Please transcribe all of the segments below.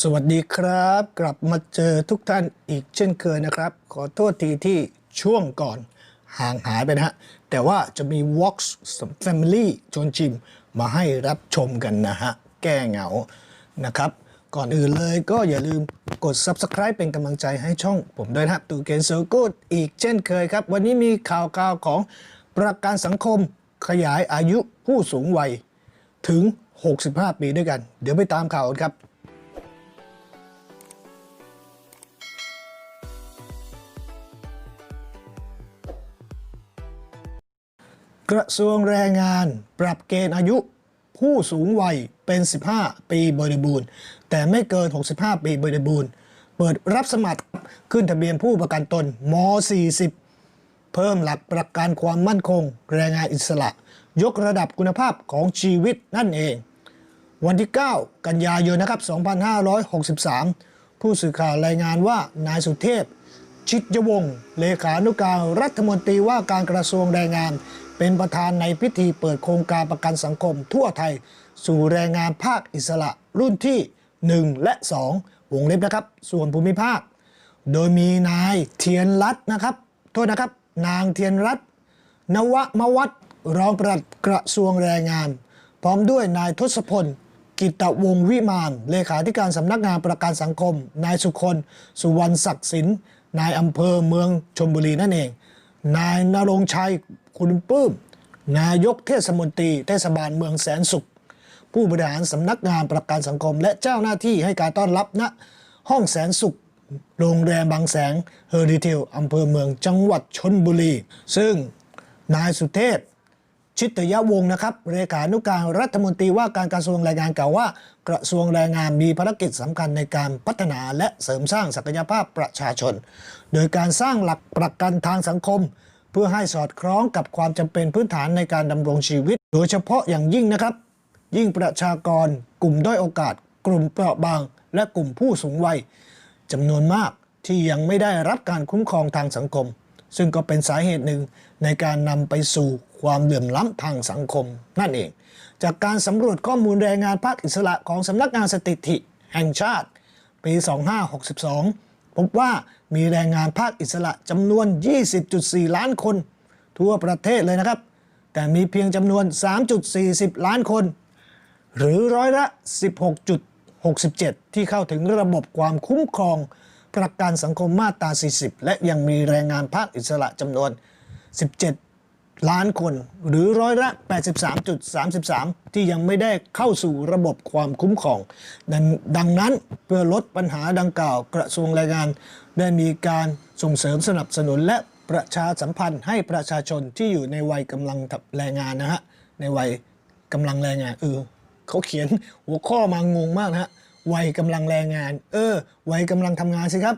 สวัสดีครับ กลับมาเจอทุกท่านอีกเช่นเคยนะครับ ขอโทษทีที่ช่วงก่อนห่างหายไปนะฮะ แต่ว่าจะมี Vox Family ชนชิม มาให้รับชมกันนะฮะ แก้เหงานะครับ ก่อนอื่นเลยก็อย่าลืมกด Subscribe เป็นกำลังใจให้ช่องผมด้วยนะครับตูเกนเซอร์กูดอีกเช่นเคยครับ วันนี้มีข่าวข่าวของประกันสังคมขยายอายุผู้สูงวัยถึง 65 ปีด้วยกัน เดี๋ยวไปตามข่าวกันครับ กระทรวงแรงงาน ปรับเกณฑ์อายุ ผู้สูงวัยเป็น 15 ปีบริบูรณ์ แต่ไม่เกิน 65 ปีบริบูรณ์ เปิดรับสมัครขึ้นทะเบียนผู้ประกันตนม 40 เพิ่มหลักประกันความมั่นคง แรงงานอิสระ ยกระดับคุณภาพของชีวิตนั่นเอง วันที่ 9 กันยายนนะครับ 2563 ผู้สื่อข่าวรายงานว่านายสุเทพ ชิดยวงศ์เลขานุการรัฐมนตรีว่าการกระทรวงแรงงาน เป็นประธานในพิธีเปิดโครงการประกันสังคมทั่วไทย สู่แรงงานภาคอิสระรุ่นที่ 1 และ 2 วงเล็บนะครับ ส่วนภูมิภาค โดยมีนายเทียนรัตนะครับ โทษนะครับ นางเทียนรัตนวมวัฒน์รองปลัดกระทรวงแรงงาน พร้อมด้วยนายทศพลกิตวงวิมาน เลขาธิการสำนักงานประกันสังคม นายสุคนสุวรรณศักดิ์สินนายอำเภอเมืองชลบุรีนั่นเอง นายนรงชัย คุณปื้ม นายกเทศมนตรีเทศบาลเมืองแสนสุข ผู้บริหารสำนักงานประกันสังคม และเจ้าหน้าที่ให้การต้อนรับณห้องแสนสุข โรงแรมบางแสงเฮอร์ดิเทลอำเภอเมืองจังหวัดชนบุรี ซึ่งนายสุเทพชิตยวงศ์นะครับเลขานุการรัฐมนตรีว่าการกระทรวงแรงงานกล่าวว่า กระทรวงแรงงานมีภารกิจสำคัญในการพัฒนาและเสริมสร้างศักยภาพประชาชน โดยการสร้างหลักประกันทางสังคม พื่อให้สอดคล้องกับความจำเป็นพื้นฐานในการดำรงชีวิต โดยเฉพาะอย่างยิ่งนะครับ ยิ่งประชากร กลุ่มด้อยโอกาส กลุ่มเปราะบาง และกลุ่มผู้สูงวัยจำนวนมากที่ยังไม่ได้รับการคุ้มครองทางสังคม ซึ่งก็เป็นสาเหตุหนึ่งในการนำไปสู่ความเหลื่อมล้ำทางสังคม นั่นเอง จากการสำรวจข้อมูลแรงงานภาคอิสระของสำนักงานสถิติ แห่งชาติ ปี 2562 พบว่ามีแรงงานภาคอิสระจำนวน 20.4 ล้านคน ทั่วประเทศเลยนะครับ แต่มีเพียงจำนวน 3.40 ล้านคน หรือร้อยละ 16.67 ที่เข้าถึงระบบความคุ้มครอง ประกันสังคมมาตรา 40 และยังมีแรงงานภาคอิสระจำนวน 17 ล้านคนหรือร้อยละ 83.33 ที่ยังไม่ได้เข้าสู่ระบบความคุ้มครองดังดังนั้นเพื่อลดปัญหาดังกล่าวกระทรวงแรงงาน ได้มีการส่งเสริมสนับสนุนและประชาสัมพันธ์ให้ประชาชนที่อยู่ในวัยกำลังแรงงานนะฮะ ในวัยกำลังแรงงานเออเขาเขียนหัวข้อมางงมากนะฮะวัยกำลังแรงงาน เออ วัยกำลังทำงานสิครับ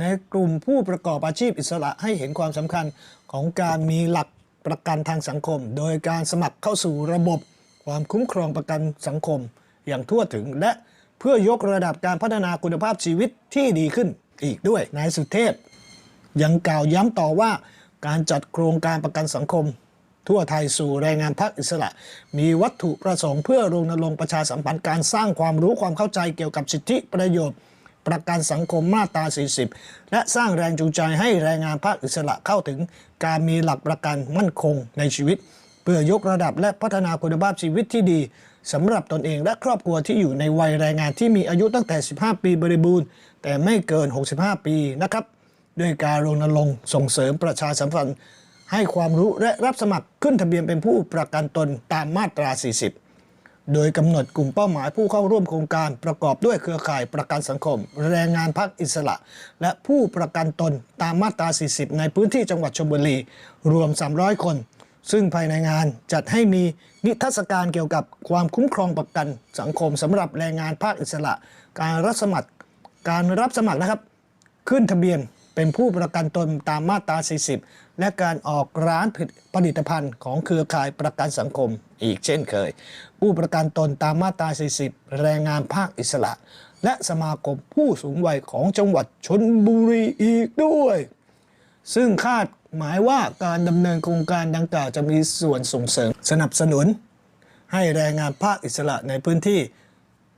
ในกลุ่มผู้ประกอบอาชีพอิสระให้เห็นความสำคัญของการมีหลัก ประกันทางสังคม โดยการสมัครเข้าสู่ระบบความคุ้มครองประกันสังคม อย่างทั่วถึง และเพื่อยกระดับการพัฒนาคุณภาพชีวิตที่ดีขึ้นอีกด้วยนายสุเทพ ยังกล่าวย้ำต่อว่า การจัดโครงการประกันสังคม ทั่วไทยสู่แรงงานภาคอิสระ มีวัตถุประสงค์เพื่อรณรงค์ประชาสัมพันธ์การสร้างความรู้ความเข้าใจเกี่ยวกับสิทธิประโยชน์ ประกันสังคมมาตรา 40 และสร้างแรงจูงใจให้แรงงานภาคอิสระเข้าถึงการมีหลักประกันมั่นคงในชีวิต เพื่อยกระดับและพัฒนาคุณภาพชีวิตที่ดีสำหรับตนเองและครอบครัวที่อยู่ในวัยแรงงานที่มีอายุตั้งแต่ 15 ปีบริบูรณ์ แต่ไม่เกิน 65 ปีนะครับด้วยการรณรงค์ส่งเสริมประชาสัมพันธ์ให้ความรู้และรับสมัครขึ้นทะเบียนเป็นผู้ประกันตนตามมาตรา 40 โดยกำหนดกลุ่มเป้าหมายผู้เข้าร่วมโครงการประกอบด้วยเครือข่ายประกันสังคม แรงงานพักอิสระ และผู้ประกันตนตามมาตรา 40 ในพื้นที่จังหวัดชลบุรี รวม 300 คน ซึ่งภายในงานจัดให้มีนิทรรศการเกี่ยวกับความคุ้มครองประกันสังคมสำหรับแรงงานภาคอิสระ การรับสมัครการรับสมัครนะครับ ขึ้นทะเบียนเป็นผู้ประกันตนตามมาตรา 40 และการออกร้านผลิตภัณฑ์ของเครือข่ายประกันสังคมอีกเช่นเคย ผู้ประกันตนตามมาตรา 40 แรงงานภาคอิสระ และสมาคมผู้สูงวัยของจังหวัดชนบุรีอีกด้วย ซึ่งคาดหมายว่าการดำเนินโครงการดังกล่าวจะมีส่วนส่งเสริมสนับสนุน ให้แรงงานภาคอิสระในพื้นที่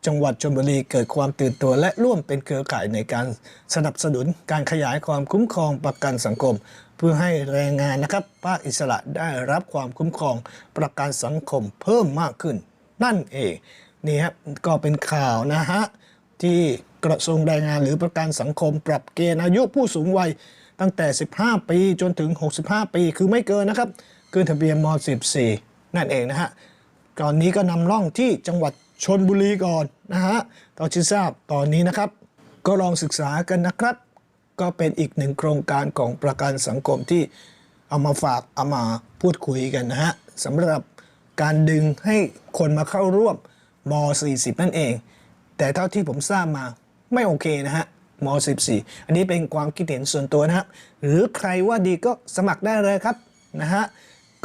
จังหวัดชลบุรีเกิดความตื่นตัวและร่วมเป็นเครือข่ายในการสนับสนุนการขยายความคุ้มครองประกันสังคม เพื่อให้แรงงานนะครับภาคอิสระได้รับความคุ้มครองประกันสังคมเพิ่มมากขึ้น นั่นเองนี่ครับก็เป็นข่าวนะฮะที่กระทรวงแรงงานหรือประกันสังคม ปรับเกณฑ์อายุผู้สูงวัยตั้งแต่ 15 ปีจนถึง 65 ปี คือไม่เกินนะครับ เกินทะเบียนม 14 นั่นเองนะฮะตอนนี้ก็นำร่องที่จังหวัดชนบุรีก่อนนะฮะตอนที่ทราบตอนนี้นะครับ ก็ลองศึกษากันนะครับ ก็เป็นอีกหนึ่งโครงการของประกันสังคมที่เอามาฝากเอามาพูดคุยกันนะฮะสำหรับการดึงให้คนมาเข้าร่วมม 40 นั่นเอง แต่เท่าที่ผมทราบมาไม่โอเคนะฮะม 14 อันนี้เป็นความคิดเห็นส่วนตัวนะครับ หรือใครว่าดีก็สมัครได้เลยครับนะฮะ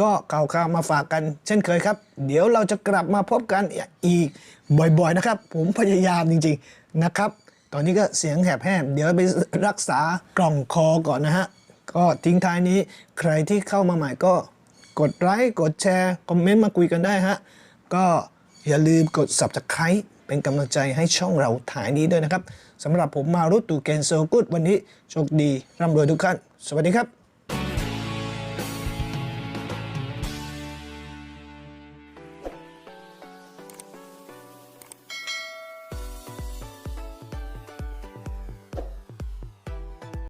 ก็ข่าวข่าวมาฝากกันเช่นเคยครับ เดี๋ยวเราจะกลับมาพบกันอีกบ่อยๆนะครับ ผมพยายามจริงๆนะครับ ตอนนี้ก็เสียงแหบแห้งเดี๋ยวไปรักษากล่องคอก่อนนะฮะ ก็ทิ้งท้ายนี้ใครที่เข้ามาใหม่ก็กดไลค์กดแชร์ คอมเมนต์มาคุยกันได้ฮะ ก็อย่าลืมกด subscribe เป็นกำลังใจให้ช่องเราถ่ายนี้ด้วยนะครับสำหรับผมมารุตตูเกนโซกุดวันนี้โชคดีร่ำรวยทุกท่านสวัสดีครับ